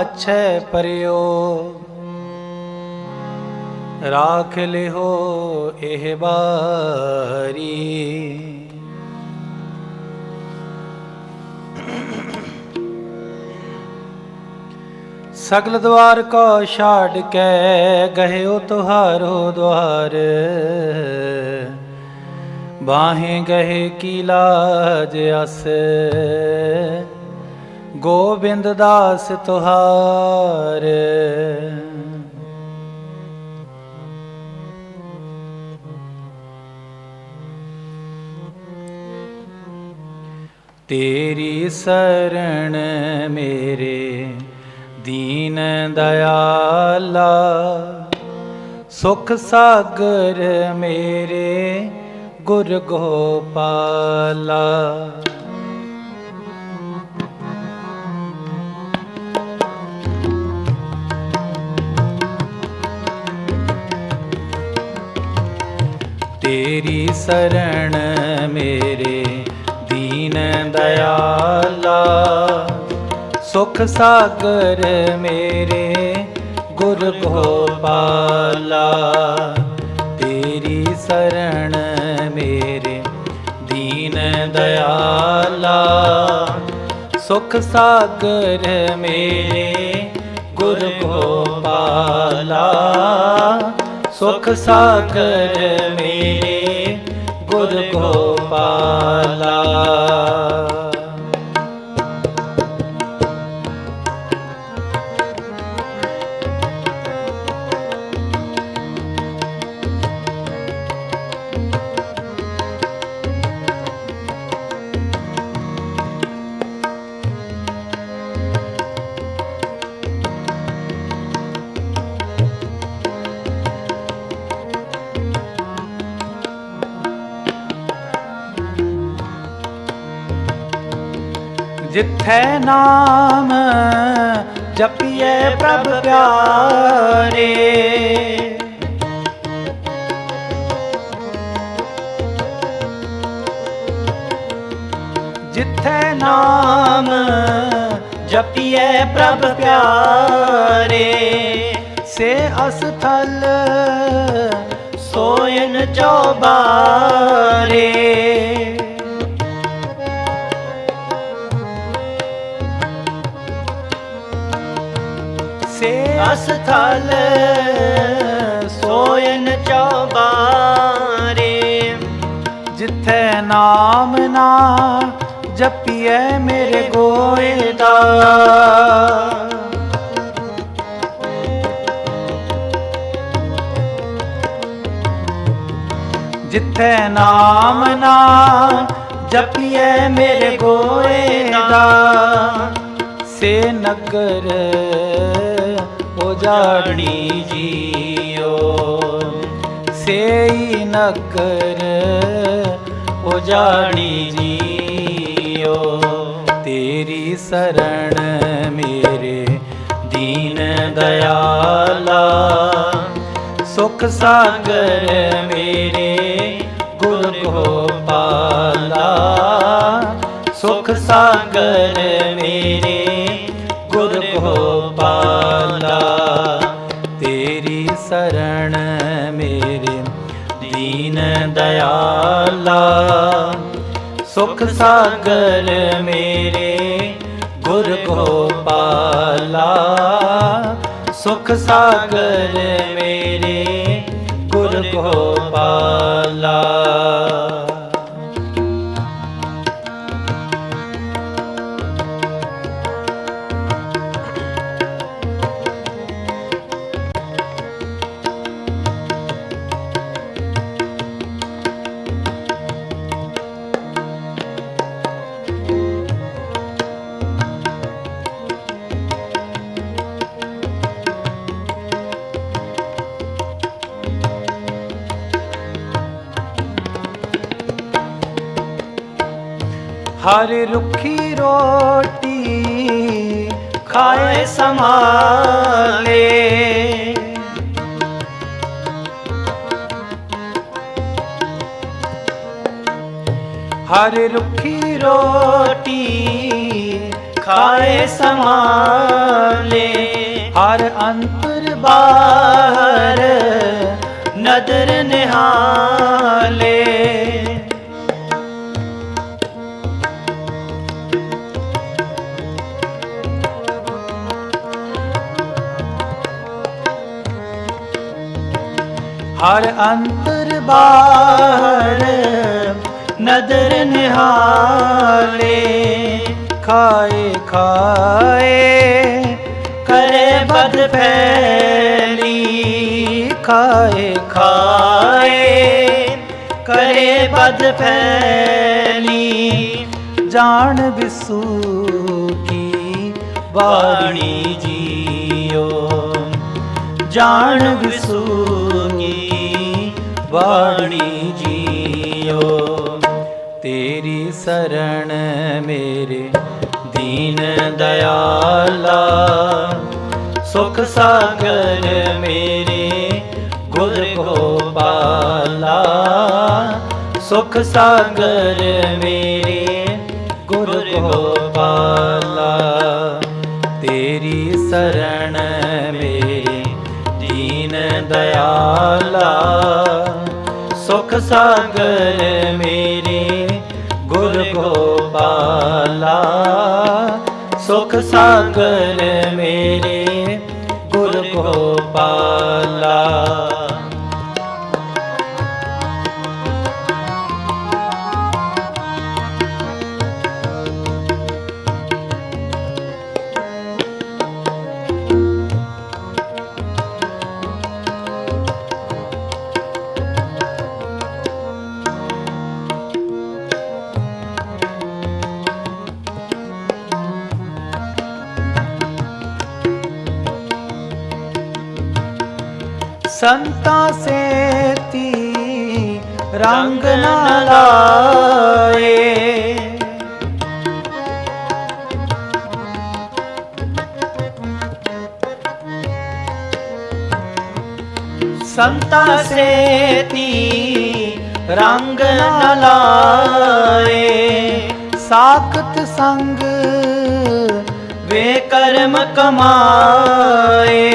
ਅਛੈ ਪਰਿਓ। ਰਾਖ ਲਿਓ ਇਹ ਬਾਰੀ ਸਗਲ ਦਵਾਰ ਕੋ ਛਾੜ ਕੇ ਗਹਿਓ ਤੁਹਾਰੋ ਦਵਾਰ। ਬਾਹੇ ਗਏ ਕੀ ਲਾਜ ਅਸ। ਗੋਬਿੰਦ ਦਾਸ ਤੁਹਾਰ। ਤੇਰੀ ਸਰਣ ਮੇਰੇ ਦੀਨ ਦਇਆਲਾ ਸੁਖ ਸਾਗਰ ਮੇਰੇ ਗੁਰ ਗੋਪਾਲਾ। ਤੇਰੀ ਸਰਣ ਮੇਰੇ ਦੀਨ ਦਇਆਲਾ। ਸੁਖ ਸਾਗਰ ਮੇਰੇ ਗੁਰ ਗੋਪਾਲਾ। ਤੇਰੀ ਸਰਣ ਮੇਰੇ ਦੀਨ ਦਇਆਲਾ। ਸੁਖ ਸਾਗਰ ਮੇਰੇ ਗੁਰ ਗੋਪਾਲਾ। ਸੁਖ ਸਾਗਰ ਮੇਰੇ ਗੁਰ ਗੋਪਾਲਾ। ਜਿੱਥੈ ਨਾਮ ਜਪੀਏ ਪ੍ਰਭ ਪਿਆਰੇ। ਜਿੱਥੈ ਨਾਮ ਜਪੀਏ ਪ੍ਰਭ ਪਿਆਰੇ ਸੇ ਅਸਥਲ ਸੋਇਨ ਚੋਬਾਰੇ। ਸੇ ਅਸਥਲ ਸੋਇਨ ਚੌਬਾਰੇ। ਜਿੱਥੇ ਨਾਮ ਨਾ ਜਪੀਏ ਮੇਰੇ ਗੋਏ ਦਾ ਜਿੱਥੇ ਨਾਮ ਨਾ ਜਪੀਏ ਮੇਰੇ ਗੋਏ ਦਾ ਸੇ ਨਗਰ ਉਜਾੜੀ ਜੀਓ। ਸੇਈ ਨਗਰ ਉਜਾੜੀ ਜੀਓ। ਤੇਰੀ ਸਰਣ ਮੇਰੇ ਦੀਨ ਦਇਆਲਾ। ਸੁਖ ਸਾਗਰ ਮੇਰੇ ਗੁਰ ਗੋਪਾਲਾ। ਸੁਖ ਸਾਗਰ ਮੇਰੇ ਗੁਰ ਗੋਪਾਲਾ। ਤੇਰੀ ਸਰਣ ਮੇਰੇ ਦੀਨ ਦਇਆਲਾ ਸੁਖ ਸਾਗਰ ਮੇਰੇ ਗੁਰ ਗੋਪਾਲਾ ਸੁਖ ਸਾਗਰ ਮੇਰੇ ਗੁਰ ਗੋਪਾਲਾ ਹਰ ਰੁੱਖੀ ਰੋਟੀ ਖਾਏ ਸੰਭਾਲੇ। ਹਰ ਰੁੱਖੀ ਰੋਟੀ ਖਾਏ ਸਮਾਲੇ ਹਰ ਅੰਤਰ ਬਾਹਰ ਨਦਰ ਨਿਹਾਲੇ। ਹਰ ਅੰਤਰ ਬਾਹਰ ਨਦਰ ਨਿਹਾਲੇ, ਖਾਏ ਖਾਏ, ਕਰੇ ਬਦ ਫੈਲੀ, ਖਾਏ ਖਾਏ, ਕਰੇ ਬਦ ਫੈਲੀ, ਜਾਣ ਵਿਸੂ ਕੀ ਬਾਣੀ ਬਾਣੀ ਜੀਓ, ਜਾਣ ਵਿਸੂਗੀ ਬਾਣੀ ਜੀਓ। ਤੇਰੀ ਸਰਣ ਮੇਰੇ ਦੀਨ ਦਇਆਲਾ। ਸੁਖ ਸਾਗਰ ਮੇਰੇ ਗੁਰ ਗੋਪਾਲਾ ਸੁਖ ਸਾਗਰ ਮੇਰੇ ਗੁਰ ਗੋਪਾਲਾ ਤੇਰੀ ਸਰਣ ਮੇਰੇ ਦੀਨ ਦਇਆਲਾ। ਸੁਖ ਸਾਗਰ ਮੇਰੇ ਗੁਰ ਗੋਪਾਲਾ। ਸੁਖ ਸਾਗਰ ਮੇਰੇ ਗੁਰ ਗੋਪਾਲਾ। ਰੰਗ ਨਾ ਲਾਏ। ਸੰਤਾ ਸੇਤੀ ਰੰਗ ਨ ਲਾਏ। ਸਾਖਤ ਸੰਗ ਵੇ ਕਰਮ ਕਮਾਏ।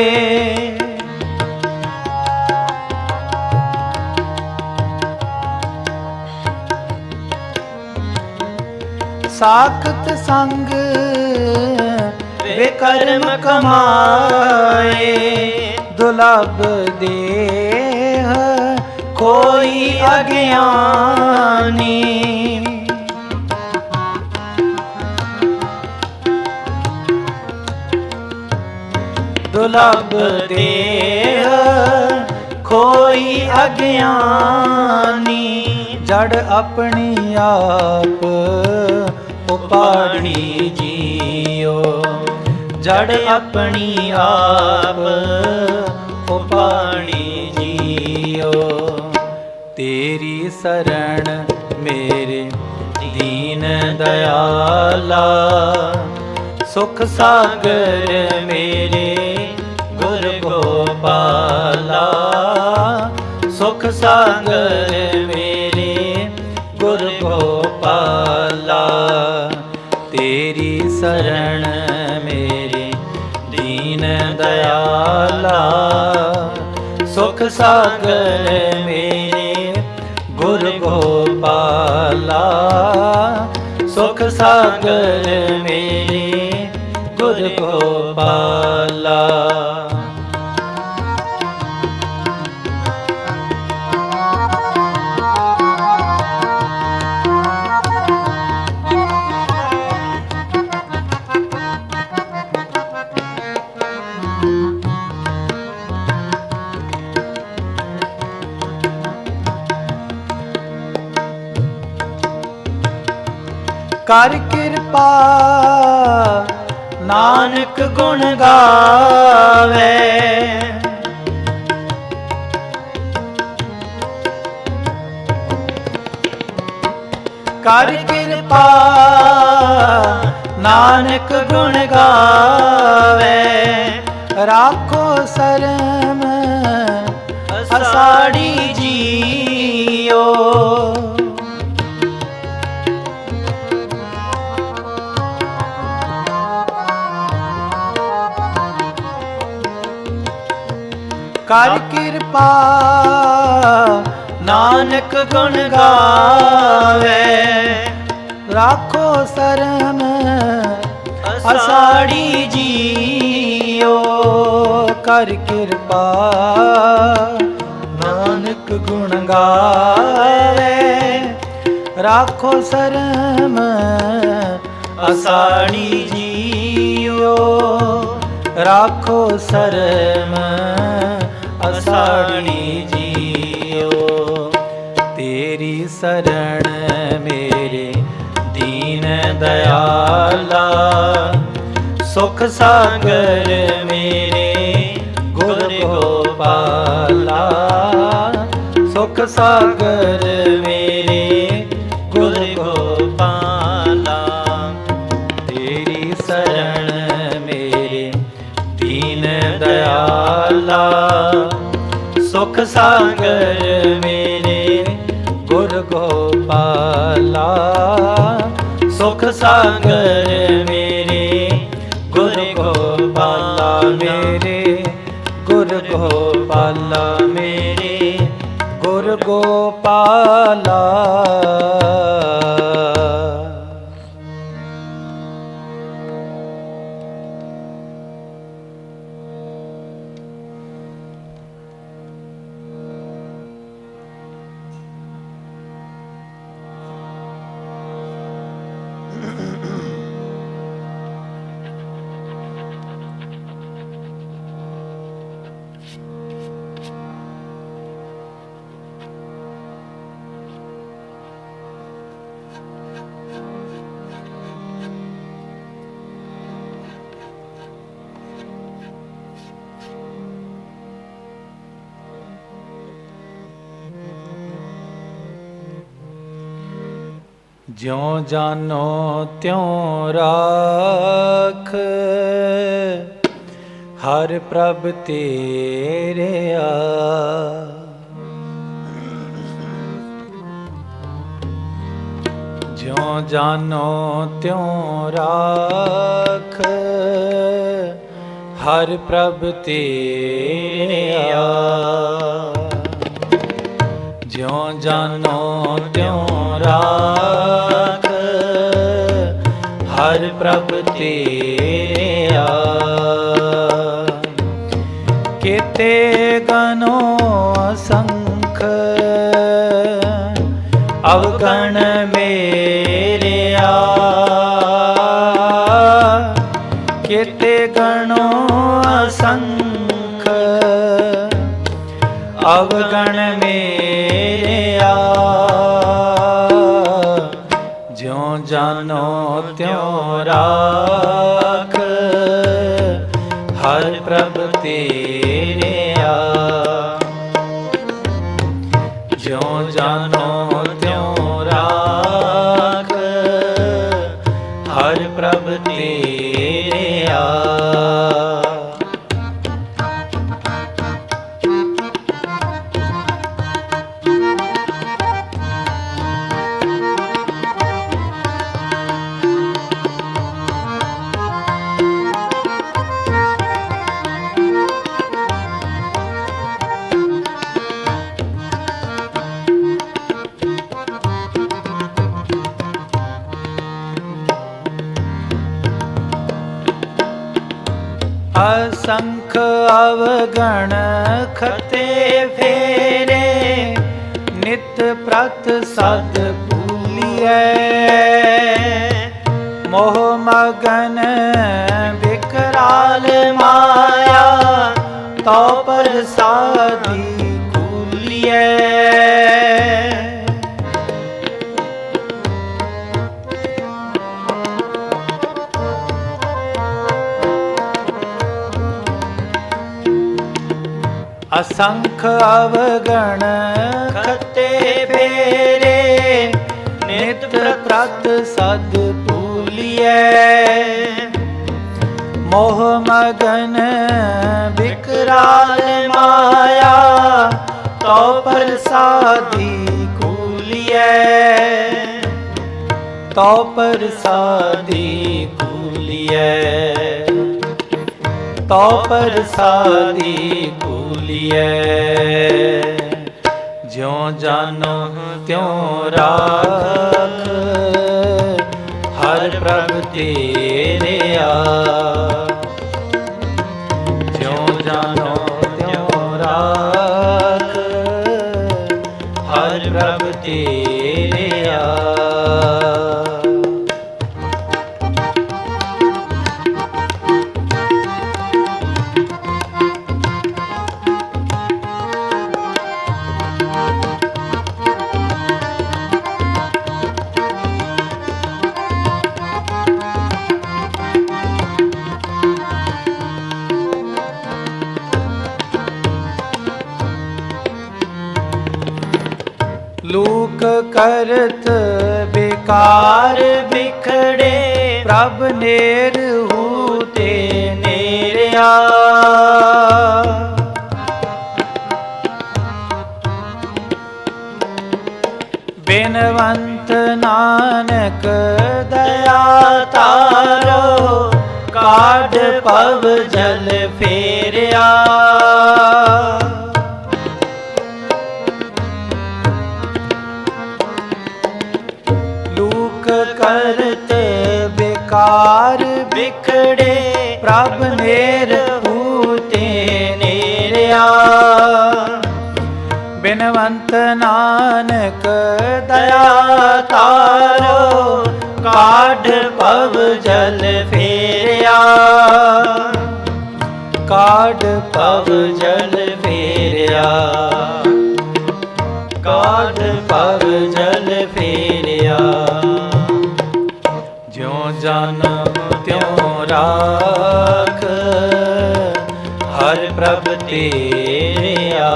ਸਾਖਤ ਸੰਗ ਵੇ ਕਰਮ ਕਮਾਏ। ਦੁਲਭ ਦੇਹ ਕੋਈ ਅਗਿਆਨੀ। ਦੁਲਭ ਦੇਹ ਕੋਈ ਅਗਿਆਨੀ। ਜੜ ਆਪਣੀ ਆਪ ਉਪਾੜੀ ਪਾਣੀ ਜੀਓ। ਜੜ ਆਪਣੀ ਆਪ ਉਪਾਣੀ ਜੀਓ। ਤੇਰੀ ਸਰਣ ਮੇਰੇ ਦੀਨ ਦਇਆਲਾ। ਸੁਖ ਸਾਗਰ ਮੇਰੇ ਗੁਰ ਗੋਪਾਲਾ। ਸੁਖ ਸਾਗਰ ਮੇਰੇ ਗੁਰ ਗੋਪਾਲਾ। ਤੇਰੀ ਸਰਣ ਮੇਰੇ ਦੀਨ ਦਇਆਲਾ। ਸੁਖ ਸਾਗਰ ਮੇਰੇ ਗੁਰ ਗੋਪਾਲਾ। ਸੁਖ ਸਾਗਰ ਮੇਰੇ ਗੁਰ ਗੋਪਾਲਾ। ਕਰ ਕਿਰਪਾ ਨਾਨਕ ਗੁਣ ਗਾਵੇ। ਕਰ ਕਿਰਪਾ ਨਾਨਕ ਗੁਣ ਗਾਵੇ। ਰਾਖੋ ਸਰਮ ਅਸਾੜੀ ਜੀਓ। ਕਰ ਕਿਰਪਾ, ਨਾਨਕ ਗੁਣ ਗਾਵੇ। ਰਾਖੋ ਸਰਮ, ਅਸਾੜੀ ਜੀਓ, ਕਰ ਕਿਰਪਾ, ਨਾਨਕ ਗੁਣ ਗਾਵੇ। ਰਾਖੋ ਸਰਮ, ਅਸਾੜੀ ਜੀਓ, ਰਾਖੋ ਸਰਮ। ਸਰਣ ਮੇਰੇ ਦੀਨ ਦਇਆਲਾ। ਸੁਖ ਸਾਗਰ ਮੇਰੇ ਗੁਰ ਗੋਪਾਲਾ। ਸੁਖ ਸਾਗਰ ਮੇਰੇ ਗੁਰ ਗੋਪਾਲਾ। ਤੇਰੀ ਸਰਣ ਮੇਰੇ ਦੀਨ ਦਇਆਲਾ। ਸੁਖ ਸਾਗਰ ਸਾਗਰ ਮੇਰੇ ਗੁਰ ਗੋਪਾਲਾ ਮੇਰੇ ਗੁਰ ਗੋਪਾਲਾ ਮੇਰੇ ਗੁਰ ਗੋਪਾਲਾ ਜਿਉ ਜਾਨੋ ਤਿਉ ਰਾਖ। ਹਰ ਪ੍ਰਭ ਤੇਰੇ ਆ। ਜਿਉ ਜਾਨੋ ਤਿਉ ਰਾਖ। ਹਰ ਪ੍ਰਭ ਤੇਰੇ ਆ। ਜਿਉ ਜਾਨੋ, ਤਿਉ ਰਾਖ। ਹਰ ਪ੍ਰਭ ਤੇਰਾ ਕਿਤੇ ਗਨੋ ਸੰਖ ਅਵਗਣ ਮੇਰਿਆ ਕਿਤੇ ਗਣੋ ਅਸੰਖ, ਅਵਗਣ ਜਾਨੋ ਤਿਉ ਰਾਖ ਹਰ ਪ੍ਰਭ ਤੇਰਿਆ ਅਸੰਖ ਅਵਗਣ ਖਤੇ ਫੇਰੇ, ਨਿਤ ਪ੍ਰਤ ਸਦ ਭੂਲੀਐ। ਮੋਹ ਮਗਨ ਵਿਕਰਾਲ ਮਾਇਆ ਤੋ ਪ੍ਰਸਾਦੀ ਕੂਲੀਐ ਅਸੰਖ ਅਵਗਣ ਖਤੇ ਫੇਰੇ, ਨਿਤ ਪ੍ਰਤ ਸਦ ਭੂਲੀਐ। ਮੋਹ ਮਗਨ ਵਿਕਰਾਲ ਮਾਇਆ ਤੋ ਪ੍ਰਸਾਦੀ ਕੂਲੀਐ। ਤੋ ਪ੍ਰਸਾਦੀ ਕੂਲੀਐ। ਤੋ ਪ੍ਰਸਾਦੀ ਕੂਲੀਐ ਭੂਲੀਐ ਜਿਉ ਜਾਨੋ ਤਿਉ ਰਾਖ ਹਰ ਪ੍ਰਭ ਤੇਰਿਆ ਜਿਉ ਲੋਕ ਕਰਤ ਬੇਕਾਰ ਵਿਖੜੇ, ਪ੍ਰਭ ਨੇਰ ਹੂ ਤੇ ਨੇਰਿਆ। ਬਿਨਵੰਤ ਨਾਨਕ ਦਇਆ ਤਾਰੋ, ਕਾਢ ਪਵ ਜਲ ਫੇਰਿਆ। ਵਿਖੜੇ ਪ੍ਰਭ ਨੇਰ ਪੂਤੇ ਨੇਰਿਆ ਬਿਨਵੰਤ ਨਾਨਕ ਦਇਆ ਤਾਰੋ, ਕਾਢ ਪਵ ਜਲ ਫੇਰਿਆ। ਕਾਢ ਪਵ ਜਲ ਫੇਰਿਆ। ਕਾਢ ਪਵ ਜਲ ਫੇਰਿਆ। ਜਨਮ ਤਿਉ ਰਾਖ? ਹਰ ਪ੍ਰਭ ਤੇਰਿਆ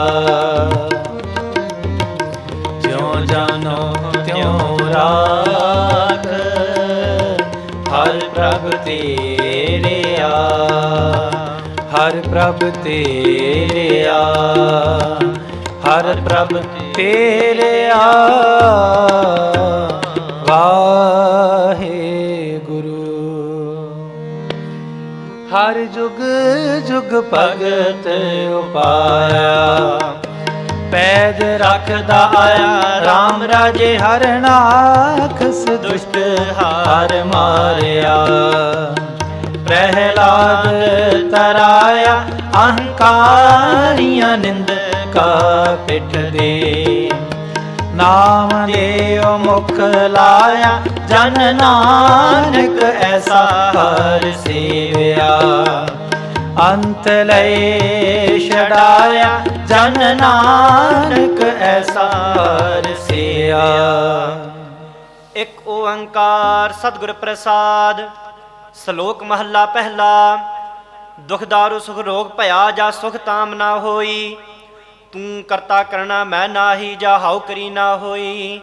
ਜਿਉ ਜਾਨੋ ਤਿਉ ਰਾਖ, ਹਰ ਪ੍ਰਭ ਤੇਰਿਆ ਹਰ ਪ੍ਰਭ ਤੇਰਿਆ ਹਰ ਪ੍ਰਭ ਤੇਰਿਆ ਵਾਹਿਗੁਰੂ ਹਰ ਜੁਗ ਜੁਗ ਭਗਤ ਉਪਾਇਆ। ਪੈਦ ਰੱਖਦਾ ਆਇਆ RAM ਰਾਜੇ ਹਰ ਨਾਖਸ ਦੁਸ਼ਟ ਹਾਰ ਮਾਰਿਆ। ਪ੍ਰਹਿਲਾਦ ਤਰਾਇਆ, ਅਹੰਕਾਰੀਆਂ ਨਿੰਦਕਾ ਪਿੱਠ ਦੇ। ਨਾਮ ਦੇਉ ਮੁਖ ਲਾਇਆ। ਜਨ ਨਾਨਕ ਐਸਾ ਹਰ ਸੇਵਿਆ। ਅੰਤ ਲਏ ਛਡਾਇਆ। ਜਨ ਨਾਨਕ ਐਸਾ ਹਰ ਸਿਆ ਇੱਕ ਓੰਕਾਰ ਸਤਿਗੁਰ ਪ੍ਰਸਾਦ, ਸ਼ਲੋਕ ਮਹੱਲਾ ਪਹਿਲਾ। ਦੁਖਦਾਰੂ ਸੁਖ ਰੋਗ ਭਇਆ ਜਾ ਸੁਖ ਤਾਮ ਨਾ ਹੋਈ। ਤੂੰ ਕਰਤਾ ਕਰਣਾ ਮੈਂ ਨਾਹੀ ਜਾ ਹਾਉ ਕਰੀ ਨਾ ਹੋਈ।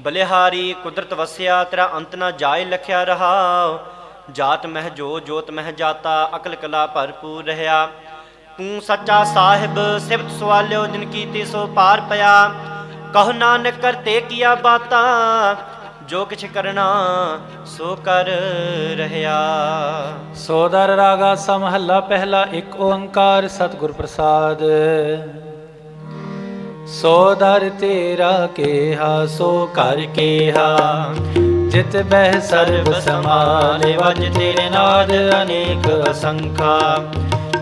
ਬਲਿਹਾਰੀ ਕੁਦਰਤ ਵਸਿਆ, ਤੇਰਾ ਅੰਤ ਨਾ ਜਾਏ ਲਖਿਆ ਰਹਾ ਜਾਤ ਮਹਿ ਜੋ, ਜੋਤ ਮਹਿ ਜਾਤਾ, ਅਕਲ ਕਲਾ ਭਰਪੂਰ ਰਹਾ ਤੂੰ ਸੱਚਾ ਸਾਹਿਬ, ਸਿਫਤ ਸਵਾਲਿਓ, ਜਿਨ ਕੀਤੀ ਸੋ ਪਾਰ ਪਿਆ। ਕਹ ਨਾਨਕ ਕਰਤੇ ਕੀਆ ਬਾਤਾਂ, ਜੋ ਕਿਛ ਕਰਨਾ ਸੋ ਕਰ ਰਹਾ ਸੋਦਰ ਰਾਗਾ ਸਮਹੱਲਾ, ਪਹਿਲਾ ਇੱਕ ਓੰਕਾਰ, ਸਤਿਗੁਰ ਪ੍ਰਸਾਦ। ਸੋਦਰ ਤੇਰਾ ਕੇਹਾ, ਸੋ ਕਰ ਕੇਹਾ। ਜਿਤ ਬਹਿ ਸਰਬ ਸਮਾਲੇ ਵਜ ਤੇਰੇ ਨਾਦ ਅਨੇਕ ਅਸੰਖਾ।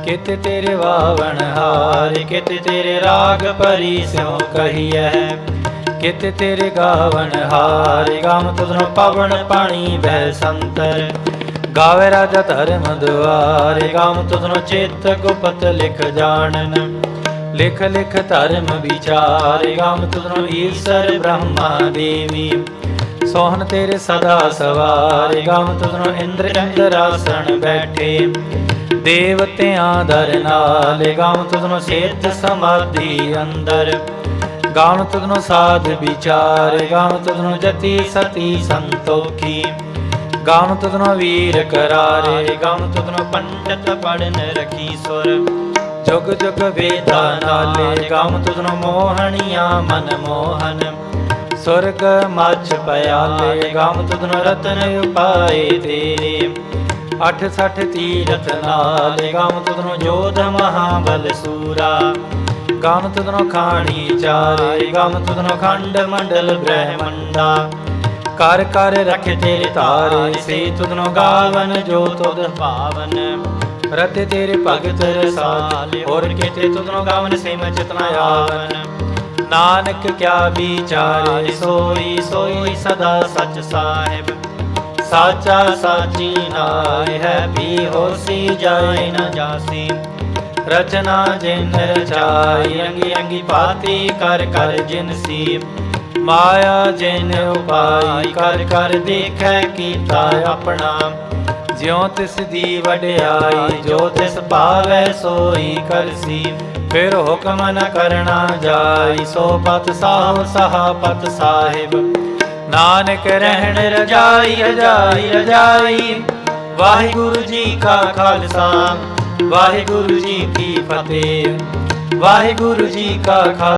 ਕਿਤ ਤੇਰੇ ਵਾਵਣ ਹਾਰ, ਕਿਤ ਤੇਰੇ ਰਾਗ ਪਰੀ ਸਿਉ ਕਹੀਐ। ਕਿਤ ਤੇਰੇ ਗਾਵਣ ਹਾਰ ਗਾਮ ਤੁਧਨੋ ਪਵਨ ਪਾਣੀ ਬਹਿ ਸੰਤਰ। ਗਾਵੇ ਰਾਜਾ ਧਰਮ ਦੁਆਰੇ ਗਾਮ ਤੁਧਨੋ ਚੇਤ ਗੁਪਤ ਲਿਖ ਜਾਣਨ। ਲਿਖ ਲਿਖ ਧਰਮ ਵਿਚਾਰੇ, ਗਾਮ ਤੁਧਨੋ ਈਸ਼ਰ ਬ੍ਰਹਮਾ ਦੇਵੀ। ਸੋਹਣ ਤੇਰੇ ਸਦਾ ਸਵਾਰੇ, ਗਾਮ ਤੁਧਨੋ ਇੰਦਰ ਇੰਦਰਾਸਣ ਬੈਠੇ। ਦੇਵਤਿਆਂ ਦਰ ਨਾਲ, ਗਾਮ ਤੁਧਨੋ ਸੇਤ ਸਮਾਧੀ ਅੰਦਰ। ਗਾਮ ਤੁਧਨੋ ਸਾਧ ਵਿਚਾਰ, ਗਾਮ ਤੁਧਨੋ ਜਤੀ ਸਤੀ ਸੰਤੋਖੀ। ਗਾਮ ਤੁਧਨੋ ਵੀਰ ਕਰਾਰੇ, ਗਾਮ ਤੁਧਨੋ ਪੰਡਤ ਪੜਨ ਰਖੀ ਸੁਰ। ਜੁਗ ਜੁਗ ਵੇਦਾ ਨਾਲੇ ਗਾਮ ਤੁਧਨੋ ਮੋਹਣੀਆਂ ਮਨ ਮੋਹਨ। ਸੁਰਗ ਮੱਛ ਪਿਆਲੇ ਗਾਮ ਤੁਧਨੋ ਰਤਨ ਉਪਾਏ ਤੇਰੇ। ਅਠ ਸਠ ਤੀਰਥ ਗਮ ਤੁਧਨੋ ਜੋਧ ਮਹਾਬਲ ਸੂਰਾ। ਗਮ ਤੁਧਨੋ ਖਾਣੀ ਚਾਰੇ, ਗਮ ਤੁਧਨੋ ਖੰਡ ਮੰਡਲ ਬ੍ਰਹਮੰਡਾ। ਕਰ ਕਰ ਰਖੇ ਤੇਰੇ ਤਾਰੇ, ਸੇ ਤੁਧਨੋ ਗਾਵਨ ਜੋ ਤੁਧ ਭਾਵਨ। ਰਤੇ ਤੇਰੇ ਭਗਤ ਰਸਾਲ, ਹੋਰ ਕਿਤੇ ਤੁਧਨੋ ਗਾਵਨ ਸੇ ਚਿਤਨਾ ਆਵਨ। ਨਾਨਕ ਕਿਆ ਵਿਚਾਰੇ, ਸੋਈ ਸੋਈ ਸਦਾ ਸਚ ਸਾਹਿਬ। ਸਾਚਾ ਸਾਚੀ ਨਾਇ ਹੈ, ਵੀ ਹੋਸੀ ਜਾਏ ਨਾ ਜਾਸੀ। ਰਚਨਾ ਜਿਨ ਰਚਾਈ, ਰੰਗੀ ਰੰਗੀ ਭਾਤੀ ਕਰ ਕਰ ਜਿਨਸੀ ਮਾਇਆ ਜਿਨ ਉਪਾਈ, ਕਰ ਕਰ ਦੇਖੈ ਕੀਤਾ ਆਪਣਾ। ਜਿਉ ਤਿਸ ਦੀ ਵਡਿਆਈ, ਜੋ ਤਿਸ ਭਾਵੈ ਸੋਈ ਕਰਸੀ। ਫਿਰ ਹੁਕਮ ਨ ਕਰਨਾ ਜਾਈ, ਸੋ ਪਤ ਸਾਹੁ, ਸਹਾ ਪਤ ਸਾਹਿਬ। ਨਾਨਕ ਰਹਿਣ ਰਜਾਈ ਰਜਾਈ ਰਜਾਈ। ਵਾਹਿਗੁਰੂ ਜੀ ਕਾ ਖਾਲਸਾ, ਵਾਹਿਗੁਰੂ ਜੀ ਕੀ ਫਤਿਹ। ਵਾਹਿਗੁਰੂ ਜੀ ਕਾ ਖਾਲਸਾ